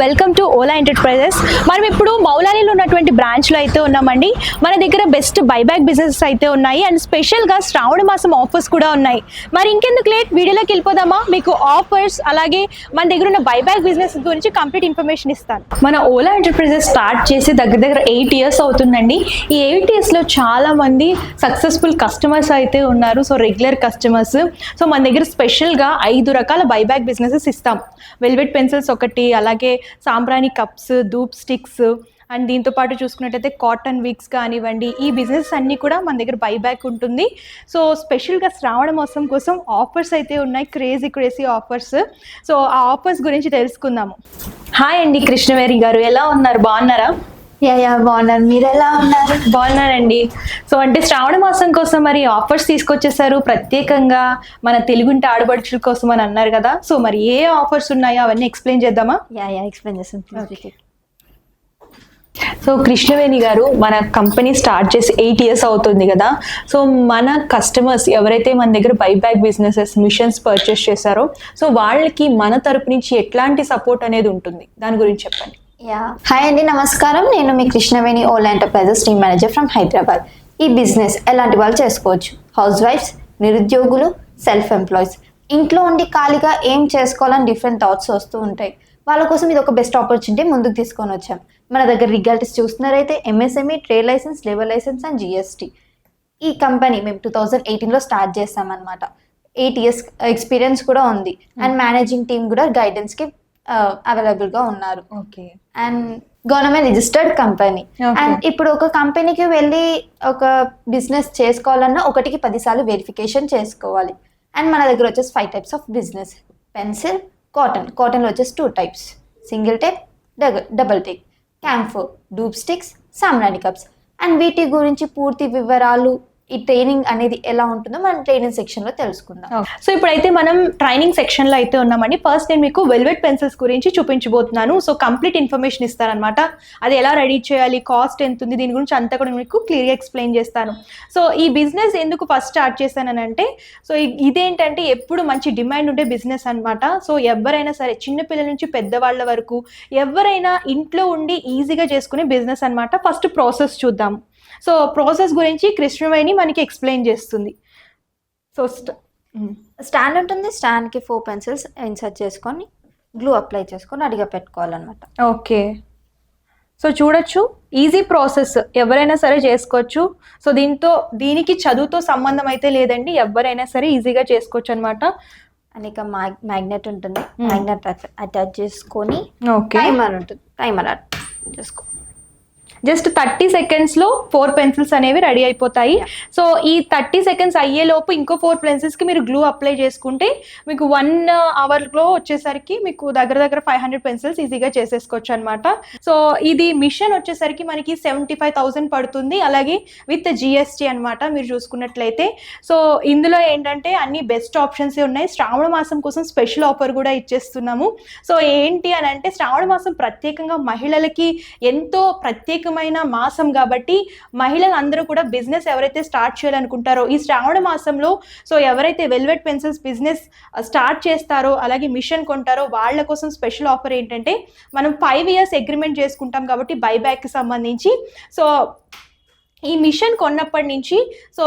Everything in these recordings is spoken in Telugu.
Welcome to Ola enterprises. మనం ఇప్పుడు మౌలాలీలో ఉన్నటువంటి బ్రాంచ్లో అయితే ఉన్నామండి. మన దగ్గర బెస్ట్ బైబ్యాక్ బిజినెస్ అయితే ఉన్నాయి. అండ్ స్పెషల్గా శ్రావణ మాసం ఆఫర్స్ కూడా ఉన్నాయి. మరి ఇంకెందుకు లేట్? వీడియోలోకి వెళ్ళిపోదామా? మీకు ఆఫర్స్ అలాగే మన దగ్గర ఉన్న బైబ్యాక్ బిజినెస్ గురించి కంప్లీట్ ఇన్ఫర్మేషన్ ఇస్తాను. మన ఓలా ఎంటర్ప్రైజెస్ స్టార్ట్ చేసి దగ్గర దగ్గర ఎయిట్ ఇయర్స్ అవుతుందండి. ఈ ఎయిట్ ఇయర్స్లో చాలా మంది సక్సెస్ఫుల్ కస్టమర్స్ అయితే ఉన్నారు. So regular customers. సో మన దగ్గర స్పెషల్గా ఐదు రకాల బైబ్యాక్ బిజినెసెస్ ఇస్తాం. వెల్వెట్ పెన్సిల్స్ ఒకటి అలాగే సాంబ్రాణి కప్స్ ధూప్ స్టిక్స్ అండ్ దీంతో పాటు చూసుకున్నట్టయితే కాటన్ విక్స్ కానివ్వండి ఈ బిజినెస్ అన్నీ కూడా మన దగ్గర బైబ్యాక్ ఉంటుంది. సో స్పెషల్గా శ్రావణ మాసం కోసం ఆఫర్స్ అయితే ఉన్నాయి క్రేజీ క్రేజీ ఆఫర్స్. సో ఆ ఆఫర్స్ గురించి తెలుసుకుందాము. హాయ్ అండి కృష్ణవేరి గారు ఎలా ఉన్నారు? బాగున్నారా? యా యా బాగున్నాను. మీరు ఎలా ఉన్నారు? బాగున్నానండి. సో అంటే శ్రావణ మాసం కోసం మరి ఆఫర్స్ తీసుకొచ్చేసారు. ప్రత్యేకంగా మన తెలుగుంటి ఆడపడుచుల కోసం అని అన్నారు కదా. సో మరి ఏ ఆఫర్స్ ఉన్నాయో అవన్నీ ఎక్స్ప్లెయిన్ చేద్దామా? యా యా ఎక్స్ప్లెయిన్ చేస్తాను. సో కృష్ణవేణి గారు మన కంపెనీ స్టార్ట్ చేసి ఎయిట్ ఇయర్స్ అవుతుంది కదా. సో మన కస్టమర్స్ ఎవరైతే మన దగ్గర బైబ్యాక్ బిజినెసెస్ మిషన్స్ పర్చేస్ చేశారో సో వాళ్ళకి మన తరపు నుంచి ఎట్లాంటి సపోర్ట్ అనేది ఉంటుంది? దాని గురించి చెప్పండి. యా హాయ్ అండి నమస్కారం. నేను మీ Krishnaveni Ola enterprises team manager from Hyderabad ఈ బిజినెస్ ఎలాంటి వాళ్ళు చేసుకోవచ్చు? హౌస్ వైఫ్స్ నిరుద్యోగులు సెల్ఫ్ ఎంప్లాయీస్ ఇంట్లో ఉండి ఖాళీగా ఏం చేసుకోవాలని డిఫరెంట్ థాట్స్ వస్తూ ఉంటాయి. వాళ్ళ కోసం ఇది ఒక బెస్ట్ ఆపర్చునిటీ ముందుకు తీసుకొని వచ్చాం. మన దగ్గర రిగాలిటీస్ చూస్తున్నారైతే MSME trade licence labour licence and GST ఈ కంపెనీ మేము టూ థౌజండ్ ఎయిటీన్లో స్టార్ట్ చేసామన్నమాట. ఎయిట్ ఇయర్స్ ఎక్స్పీరియన్స్ కూడా ఉంది. అండ్ మేనేజింగ్ టీమ్ కూడా గైడెన్స్కి అవైలబుల్గా ఉన్నారు. Okay. And government registered company. And ఇప్పుడు ఒక కంపెనీకి వెళ్ళి ఒక బిజినెస్ చేసుకోవాలన్నా ఒకటికి పదిసార్లు వెరిఫికేషన్ చేసుకోవాలి. అండ్ మన దగ్గర వచ్చేసి five types of business. Pencil cotton. కాటన్లో వచ్చేసి two types. Single type double type. Camphor dhoop sticks సామ్రాణి cups. And వీటి గురించి పూర్తి వివరాలు ఈ ట్రైనింగ్ అనేది ఎలా ఉంటుందో మనం ట్రైనింగ్ సెక్షన్లో తెలుసుకుందాం. సో ఇప్పుడైతే మనం ట్రైనింగ్ సెక్షన్లో అయితే ఉన్నామండి. ఫస్ట్ నేను మీకు వెల్వెట్ పెన్సిల్స్ గురించి చూపించబోతున్నాను. సో కంప్లీట్ ఇన్ఫర్మేషన్ ఇస్తారనమాట అది ఎలా రెడీ చేయాలి కాస్ట్ ఎంత ఉంది దీని గురించి అంతా కూడా మీకు క్లియర్గా ఎక్స్ప్లెయిన్ చేస్తాను. సో ఈ బిజినెస్ ఎందుకు ఫస్ట్ స్టార్ట్ చేశానంటే సో ఇదేంటంటే ఎప్పుడు మంచి డిమాండ్ ఉండే బిజినెస్ అన్నమాట. సో ఎవరైనా సరే చిన్నపిల్లల నుంచి పెద్దవాళ్ళ వరకు ఎవరైనా ఇంట్లో ఉండి ఈజీగా చేసుకునే బిజినెస్ అన్నమాట. ఫస్ట్ ప్రాసెస్ చూద్దాం. సో ప్రాసెస్ గురించి కృష్ణవేణి మనకి ఎక్స్ప్లెయిన్ చేస్తుంది. సో. స్టాండ్ ఉంటుంది. స్టాండ్కి ఫోర్ పెన్సిల్స్ ఇన్సర్ట్ చేసుకొని గ్లూ అప్లై చేసుకొని అడిగా పెట్టుకోవాలన్నమాట. ఓకే. సో చూడొచ్చు. Easy process. ఎవరైనా సరే చేసుకోవచ్చు. సో దీంతో దీనికి చదువుతో సంబంధం అయితే లేదండి. ఎవరైనా సరే ఈజీగా చేసుకోవచ్చు అనమాట అండ్ ఇక మ్యాగ్నెట్ ఉంటుంది. మ్యాగ్నెట్ అటాచ్ చేసుకొని ఓకే. టైమర్ ఉంటుంది. టైమర్ చేసుకో జస్ట్ థర్టీ సెకండ్స్లో ఫోర్ పెన్సిల్స్ అనేవి రెడీ అయిపోతాయి. సో ఈ థర్టీ సెకండ్స్ అయ్యేలోపు ఇంకో ఫోర్ పెన్సిల్స్కి మీరు గ్లూ అప్లై చేసుకుంటే మీకు వన్ అవర్లో వచ్చేసరికి మీకు దగ్గర దగ్గర ఫైవ్ హండ్రెడ్ పెన్సిల్స్ ఈజీగా చేసేసుకోవచ్చు అనమాట సో ఇది మిషన్ వచ్చేసరికి మనకి సెవెంటీ ఫైవ్ థౌసండ్ పడుతుంది. అలాగే విత్ జిఎస్టీ అన్నమాట మీరు చూసుకున్నట్లయితే. సో ఇందులో ఏంటంటే అన్ని బెస్ట్ ఆప్షన్స్ ఉన్నాయి. శ్రావణ మాసం కోసం స్పెషల్ ఆఫర్ కూడా ఇచ్చేస్తున్నాము. సో ఏంటి అని అంటే శ్రావణ మాసం ప్రత్యేకంగా మహిళలకి ఎంతో ప్రత్యేకమైన మాసం కాబట్టి మహిళలు అందరూ కూడా బిజినెస్ ఎవరైతే స్టార్ట్ చేయాలనుకుంటారో ఈ శ్రావణ మాసంలో సో ఎవరైతే వెల్వెట్ పెన్సిల్స్ బిజినెస్ స్టార్ట్ చేస్తారో అలాగే మిషన్ కొంటారో వాళ్ళ కోసం స్పెషల్ ఆఫర్ ఏంటంటే మనం ఫైవ్ ఇయర్స్ అగ్రిమెంట్ చేసుకుంటాం కాబట్టి బైబ్యాక్కి సంబంధించి. సో ఈ మిషన్ కొన్నప్పటి నుంచి సో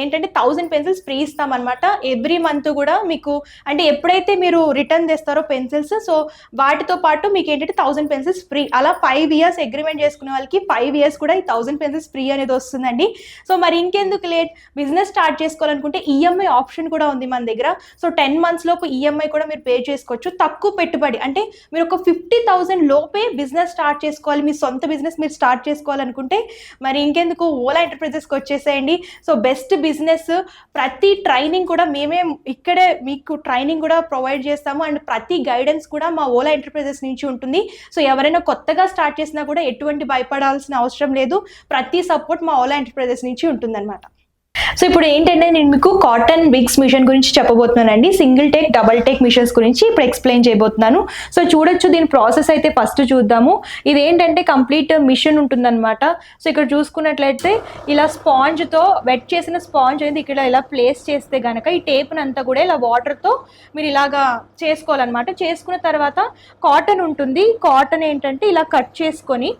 ఏంటంటే థౌజండ్ పెన్సిల్స్ ఫ్రీ ఇస్తామన్నమాట. ఎవ్రీ మంత్ కూడా మీకు అంటే ఎప్పుడైతే మీరు రిటర్న్ చేస్తారో పెన్సిల్స్ సో వాటితో పాటు మీకు ఏంటంటే థౌజండ్ పెన్సిల్స్ ఫ్రీ అలా ఫైవ్ ఇయర్స్ అగ్రిమెంట్ చేసుకునే వాళ్ళకి ఫైవ్ ఇయర్స్ కూడా ఈ థౌజండ్ పెన్సిల్స్ ఫ్రీ అనేది వస్తుందండి. సో మరి ఇంకెందుకు లేట్ బిజినెస్ స్టార్ట్ చేసుకోవాలనుకుంటే ఈఎంఐ ఆప్షన్ కూడా ఉంది మన దగ్గర. సో టెన్ మంత్స్ లోపు ఈఎంఐ కూడా మీరు పే చేసుకోవచ్చు. తక్కువ పెట్టుబడి అంటే మీరు ఒక ఫిఫ్టీ థౌసండ్ లోపే బిజినెస్ స్టార్ట్ చేసుకోవాలి. మీ సొంత బిజినెస్ మీరు స్టార్ట్ చేసుకోవాలనుకుంటే మరి ఇంకెందుకు ఓలా ఎంటర్ప్రైజెస్కి వచ్చేసేయండి? సో బెస్ట్ బిజినెస్ ప్రతి ట్రైనింగ్ కూడా మేమే ఇక్కడే మీకు ట్రైనింగ్ కూడా ప్రొవైడ్ చేస్తాము. అండ్ ప్రతి గైడెన్స్ కూడా మా ఓలా ఎంటర్ప్రైజెస్ నుంచి ఉంటుంది. సో ఎవరైనా కొత్తగా స్టార్ట్ చేసినా కూడా ఎటువంటి భయపడాల్సిన అవసరం లేదు. ప్రతి సపోర్ట్ మా ఓలా ఎంటర్ప్రైజెస్ నుంచి ఉంటుందన్నమాట. సో ఇప్పుడు ఏంటంటే నేను మీకు కాటన్ విగ్స్ మిషన్ గురించి చెప్పబోతున్నానండి. Single take double take machines గురించి ఇప్పుడు ఎక్స్ప్లెయిన్ చేయబోతున్నాను. సో చూడొచ్చు దీని ప్రాసెస్ అయితే ఫస్ట్ చూద్దాము. ఇది ఏంటంటే కంప్లీట్ మిషన్ ఉంటుందన్నమాట. సో ఇక్కడ చూసుకున్నట్లయితే ఇలా స్పాంజ్తో వెట్ చేసిన స్పాంజ్ అనేది ఇక్కడ ఇలా ప్లేస్ చేస్తే కనుక ఈ టేప్ని అంతా కూడా ఇలా వాటర్తో మీరు ఇలాగా చేసుకోవాలన్నమాట. చేసుకున్న తర్వాత కాటన్ ఉంటుంది. కాటన్ ఏంటంటే ఇలా కట్ చేసుకొని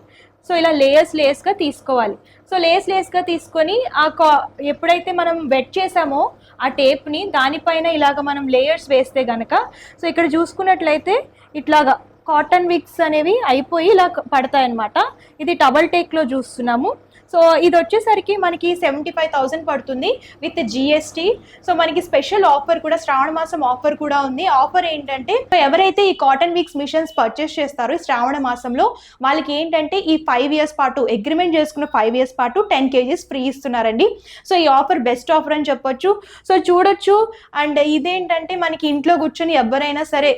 సో ఇలా లేయర్స్ లేయర్స్గా తీసుకోవాలి. సో లేయర్స్ లేయర్స్గా తీసుకొని ఆ కా ఎప్పుడైతే మనం వెట్ చేసామో ఆ టేప్ని దానిపైన ఇలాగ మనం లేయర్స్ వేస్తే గనక సో ఇక్కడ చూసుకున్నట్లయితే ఇట్లాగా కాటన్ విక్స్ అనేవి అయిపోయి ఇలా పడతాయి అనమాట ఇది డబల్ టేక్లో చూస్తున్నాము. సో ఇది వచ్చేసరికి మనకి సెవెంటీ ఫైవ్ థౌసండ్ పడుతుంది విత్ జిఎస్టీ సో మనకి స్పెషల్ ఆఫర్ కూడా శ్రావణ మాసం ఆఫర్ కూడా ఉంది. ఆఫర్ ఏంటంటే ఎవరైతే ఈ కాటన్ వీక్స్ మిషన్స్ పర్చేస్ చేస్తారో శ్రావణ మాసంలో వాళ్ళకి ఏంటంటే ఈ ఫైవ్ ఇయర్స్ పాటు అగ్రిమెంట్ చేసుకున్న ఫైవ్ ఇయర్స్ పాటు టెన్ కేజీస్ ఫ్రీ ఇస్తున్నారండి. సో ఈ ఆఫర్ బెస్ట్ ఆఫర్ అని చెప్పొచ్చు. సో చూడొచ్చు. అండ్ ఇదేంటంటే మనకి ఇంట్లో కూర్చొని ఎవరైనా సరే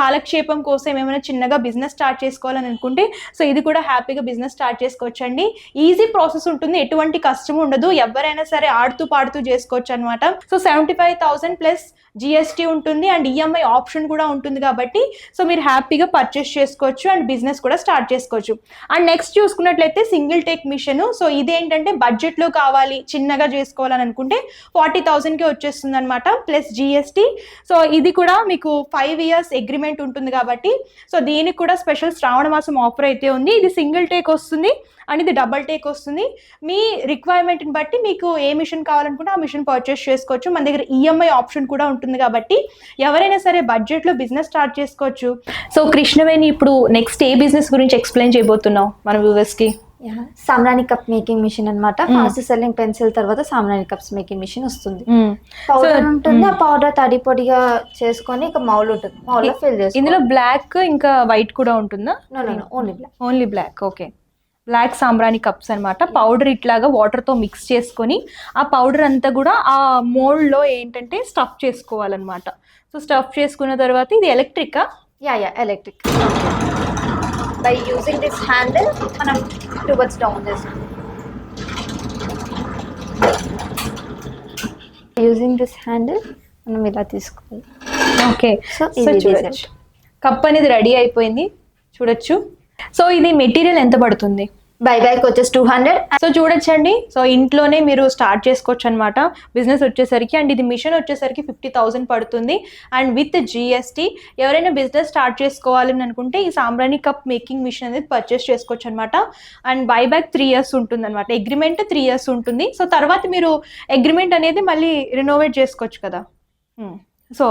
కాలక్షేపం కోసం ఏమైనా చిన్నగా బిజినెస్ స్టార్ట్ చేసుకోవాలని అనుకుంటే సో ఇది కూడా హ్యాపీగా బిజినెస్ స్టార్ట్ చేసుకోవచ్చండి. ఈజీ ప్రాసెస్ ఉంటుంది ఎటువంటి కష్టం ఉండదు ఎవరైనా సరే ఆడుతూ పాడుతూ చేసుకోవచ్చు అనమాట so seventy five thousand plus GST ఉంటుంది అండ్ ఈఎంఐ ఆప్షన్ కూడా ఉంటుంది కాబట్టి సో మీరు హ్యాపీగా పర్చేస్ చేసుకోవచ్చు అండ్ బిజినెస్ కూడా స్టార్ట్ చేసుకోవచ్చు. అండ్ నెక్స్ట్ చూసుకున్నట్లయితే సింగిల్ టేక్ మిషన్ సో ఇదేంటంటే బడ్జెట్లో కావాలి చిన్నగా చేసుకోవాలని అనుకుంటే ఫార్టీ థౌసండ్కి వచ్చేస్తుంది అనమాట ప్లస్ జిఎస్టీ సో ఇది కూడా మీకు ఫైవ్ ఇయర్స్ అగ్రిమెంట్ ఉంటుంది కాబట్టి సో దీనికి కూడా స్పెషల్ శ్రావణ మాసం ఆఫర్ అయితే ఉంది. ఇది సింగిల్ టేక్ వస్తుంది అండ్ ఇది డబల్ టేక్ వస్తుంది. మీ రిక్వైర్మెంట్ని బట్టి మీకు ఏ మిషన్ కావాలనుకుంటే ఆ మిషన్ పర్చేస్ చేసుకోవచ్చు. మన దగ్గర ఈఎంఐ ఆప్షన్ కూడా ఉంటుంది కాబట్టి ఎవరైనా సరే బడ్జెట్లో బిజినెస్ స్టార్ట్ చేసుకోవచ్చు. సో కృష్ణవేణి ఇప్పుడు నెక్స్ట్ ఏ బిజినెస్ గురించి ఎక్స్ప్లెయిన్ చేయబోతున్నావు మన వ్యూవర్స్కి సామ్రాణి కప్ మేకింగ్ మిషన్ అనమాట. ఫాస్ట్ సెల్లింగ్ పెన్సిల్ తర్వాత సామ్రాణి కప్స్ మేకింగ్ మిషన్ వస్తుంది. పౌడర్ So, ఉంటుంది ఆ mm. పౌడర్ తడి పొడిగా చేసుకొని ఇక మౌల్ ఉంటుంది. మౌల్ ఫిల్ చేసుకో ఇందులో బ్లాక్ ఇంకా వైట్ కూడా ఉంటుందా? Only black only black okay black సాంబ్రాణి కప్స్ అన్నమాట. పౌడర్ ఇట్లాగా వాటర్తో మిక్స్ చేసుకొని ఆ పౌడర్ అంతా కూడా ఆ మోల్డ్లో ఏంటంటే స్టఫ్ చేసుకోవాలన్నమాట. సో స్టఫ్ చేసుకున్న తర్వాత ఇది ఎలక్ట్రికా yeah yeah electric by using this handle మనం టువర్డ్స్ డౌన్ చేస్తాం యూజింగ్ దిస్ హ్యాండిల్ మనం ఇలా తీసుకోవాలి. ఓకే So, సో చూడొచ్చు. కప్ అనేది రెడీ అయిపోయింది. చూడొచ్చు. సో ఇది మెటీరియల్ ఎంత పడుతుంది? బై బ్యాక్ వచ్చేసి టూ హండ్రెడ్. సో చూడొచ్చండి. సో ఇంట్లోనే మీరు స్టార్ట్ చేసుకోవచ్చు అనమాట బిజినెస్ వచ్చేసరికి అండ్ ఇది మిషన్ వచ్చేసరికి ఫిఫ్టీ థౌసండ్ పడుతుంది. అండ్ విత్ జిఎస్టీ ఎవరైనా బిజినెస్ స్టార్ట్ చేసుకోవాలని అనుకుంటే ఈ సాంబ్రాణి కప్ మేకింగ్ మిషన్ అనేది పర్చేస్ చేసుకోవచ్చు అనమాట and buy back three years ఉంటుంది అనమాట అగ్రిమెంట్ త్రీ ఇయర్స్ ఉంటుంది. సో తర్వాత మీరు అగ్రిమెంట్ అనేది మళ్ళీ రినోవేట్ చేసుకోవచ్చు కదా. సో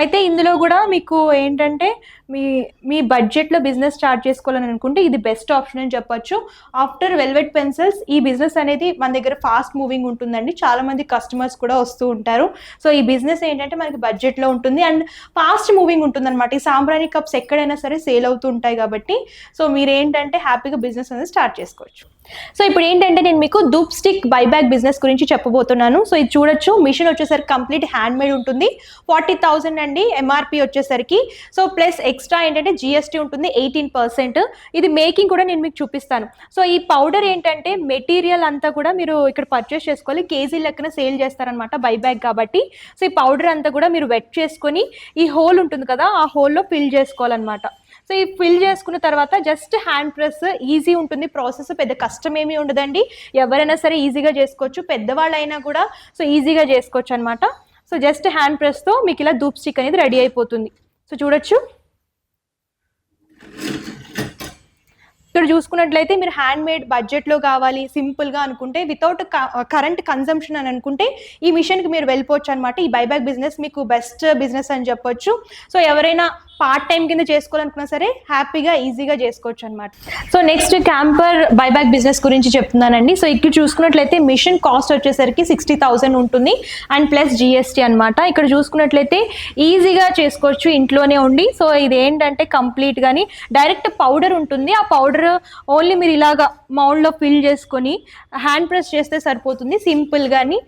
అయితే ఇందులో కూడా మీకు ఏంటంటే మీ మీ బడ్జెట్లో బిజినెస్ స్టార్ట్ చేసుకోవాలని అనుకుంటే ఇది బెస్ట్ ఆప్షన్ అని చెప్పొచ్చు. ఆఫ్టర్ వెల్వెట్ పెన్సిల్స్ ఈ బిజినెస్ అనేది మన దగ్గర ఫాస్ట్ మూవింగ్ ఉంటుందండి. చాలామంది కస్టమర్స్ కూడా వస్తూ ఉంటారు. సో ఈ బిజినెస్ ఏంటంటే మనకి బడ్జెట్లో ఉంటుంది. అండ్ ఫాస్ట్ మూవింగ్ ఉంటుంది అనమాట ఈ సాంబ్రాణి కప్స్ ఎక్కడైనా సరే సేల్ అవుతూ ఉంటాయి కాబట్టి. సో మీరు ఏంటంటే హ్యాపీగా బిజినెస్ అనేది స్టార్ట్ చేసుకోవచ్చు. సో ఇప్పుడు ఏంటంటే నేను మీకు దూప్ స్టిక్ బైబ్యాక్ బిజినెస్ గురించి చెప్పబోతున్నాను. సో ఇది చూడొచ్చు. మిషన్ వచ్చేసరికి కంప్లీట్ హ్యాండ్ మేడ్ ఉంటుంది. ఫార్టీ థౌసండ్ అండి ఎంఆర్పి వచ్చేసరికి. సో ప్లస్ ఎక్స్ట్రా ఏంటంటే జిఎస్టీ ఉంటుంది ఎయిటీన్ పర్సెంట్. ఇది మేకింగ్ కూడా నేను మీకు చూపిస్తాను. సో ఈ పౌడర్ ఏంటంటే మెటీరియల్ అంతా కూడా మీరు ఇక్కడ పర్చేస్ చేసుకోవాలి. కేజీ లెక్కన సేల్ చేస్తారనమాట బైబ్యాక్ కాబట్టి. సో ఈ పౌడర్ అంతా కూడా మీరు వెట్ చేసుకొని ఈ హోల్ ఉంటుంది కదా ఆ హోల్లో ఫిల్ చేసుకోవాలన్నమాట. సో ఈ ఫిల్ చేసుకున్న తర్వాత జస్ట్ హ్యాండ్ ప్రెస్ ఈజీ ఉంటుంది. ప్రాసెస్ పెద్ద కష్టం ఏమీ ఉండదండి. ఎవరైనా సరే ఈజీగా చేసుకోవచ్చు. పెద్దవాళ్ళైనా కూడా సో ఈజీగా చేసుకోవచ్చు అనమాట సో జస్ట్ హ్యాండ్ ప్రెస్తో మీకు ఇలా దూప్ స్టిక్ అనేది రెడీ అయిపోతుంది. సో చూడొచ్చు. ఇక్కడ చూసుకున్నట్లయితే మీరు హ్యాండ్ మేడ్ బడ్జెట్లో కావాలి సింపుల్గా అనుకుంటే వితౌట్ కరెంట్ కన్సంప్షన్ అని అనుకుంటే ఈ మిషన్కి మీరు వెళ్ళిపోవచ్చు అనమాట ఈ బైబ్యాక్ బిజినెస్ మీకు బెస్ట్ బిజినెస్ అని చెప్పొచ్చు. సో ఎవరైనా పార్ట్ టైం కింద చేసుకోవాలనుకున్నా సరే హ్యాపీగా ఈజీగా చేసుకోవచ్చు అనమాట so next camphor buyback business గురించి చెప్తున్నానండి. సో ఇక్కడ చూసుకున్నట్లయితే మిషన్ కాస్ట్ వచ్చేసరికి సిక్స్టీ థౌసండ్ ఉంటుంది. అండ్ ప్లస్ జిఎస్టీ అనమాట ఇక్కడ చూసుకున్నట్లయితే ఈజీగా చేసుకోవచ్చు ఇంట్లోనే ఉండి. సో ఇది ఏంటంటే కంప్లీట్ గాని డైరెక్ట్ పౌడర్ ఉంటుంది. ఆ పౌడర్ ఓన్లీ మీరు ఇలాగా మౌండ్లో ఫిల్ చేసుకొని హ్యాండ్ ప్రెస్ చేస్తే సరిపోతుంది సింపుల్ గాని.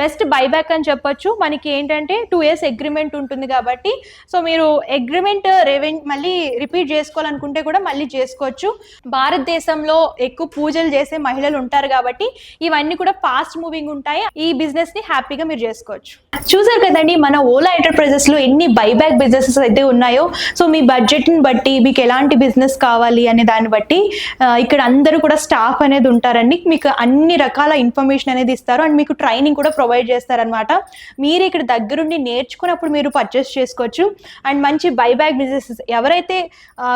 బెస్ట్ బైబ్యాక్ అని చెప్పొచ్చు. మనకి ఏంటంటే టూ ఇయర్స్ అగ్రిమెంట్ ఉంటుంది కాబట్టి. సో మీరు అగ్రిమెంట్ రెవెన్ మళ్ళీ రిపీట్ చేసుకోవాలనుకుంటే కూడా మళ్ళీ చేసుకోవచ్చు. భారతదేశంలో ఎక్కువ పూజలు చేసే మహిళలు ఉంటారు కాబట్టి ఇవన్నీ కూడా ఫాస్ట్ మూవింగ్ ఉంటాయి. ఈ బిజినెస్ని హ్యాపీగా మీరు చేసుకోవచ్చు. చూసారు కదండి మన ఓలా ఎంటర్ప్రైజెస్లో ఎన్ని బైబ్యాక్ బిజినెసెస్ అయితే ఉన్నాయో. సో మీ బడ్జెట్ని బట్టి మీకు ఎలాంటి బిజినెస్ కావాలి అనే దాన్ని బట్టి కాబట్టి ఇక్కడ అందరూ కూడా స్టాఫ్ అనేది ఉంటారండి. మీకు అన్ని రకాల ఇన్ఫర్మేషన్ అనేది ఇస్తారు. అండ్ మీకు ట్రైనింగ్ కూడా ప్రొవైడ్ చేస్తారనమాట మీరు ఇక్కడ దగ్గరుండి నేర్చుకున్నప్పుడు మీరు పర్చేస్ చేసుకోవచ్చు. అండ్ మంచి బైబ్యాక్ బిజినెస్ ఎవరైతే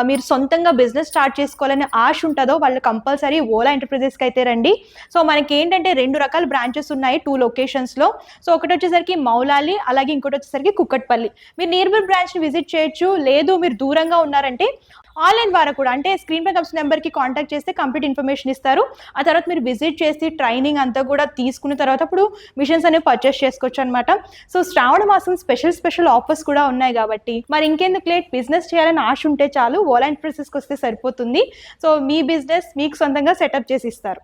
మీరు సొంతంగా బిజినెస్ స్టార్ట్ చేసుకోవాలని ఆశ ఉంటుందో వాళ్ళు కంపల్సరీ ఓలా ఎంటర్ప్రైజెస్కి అయితే రండి. సో మనకి ఏంటంటే రెండు రకాల బ్రాంచెస్ ఉన్నాయి టూ లొకేషన్స్లో సో ఒకటి వచ్చేసరికి మౌలాలి అలాగే ఇంకోటి వచ్చేసరికి కుక్కట్పల్లి. మీరు నియర్బై బ్రాంచ్ని విజిట్ చేయొచ్చు. లేదు మీరు దూరంగా ఉన్నారంటే ఆన్లైన్ ద్వారా కూడా అంటే స్క్రీన్ పై కప్స్ నెంబర్కి కాంటాక్ట్ చేస్తే కంప్లీట్ ఇన్ఫర్మేషన్ ఇస్తారు. ఆ తర్వాత మీరు విజిట్ చేసి ట్రైనింగ్ అంతా కూడా తీసుకున్న తర్వాత అప్పుడు మిషన్స్ అనేవి పర్చేస్ చేసుకోవచ్చు అనమాట సో శ్రావణ మాసం స్పెషల్ స్పెషల్ ఆఫర్స్ కూడా ఉన్నాయి కాబట్టి మరి ఇంకెందుకు లేట్ బిజినెస్ చేయాలని ఆశ ఉంటే చాలు ఓలా ఎంటర్ప్రైసెస్కి వస్తే సరిపోతుంది. సో మీ బిజినెస్ మీకు సొంతంగా సెటప్ చేసి ఇస్తారు.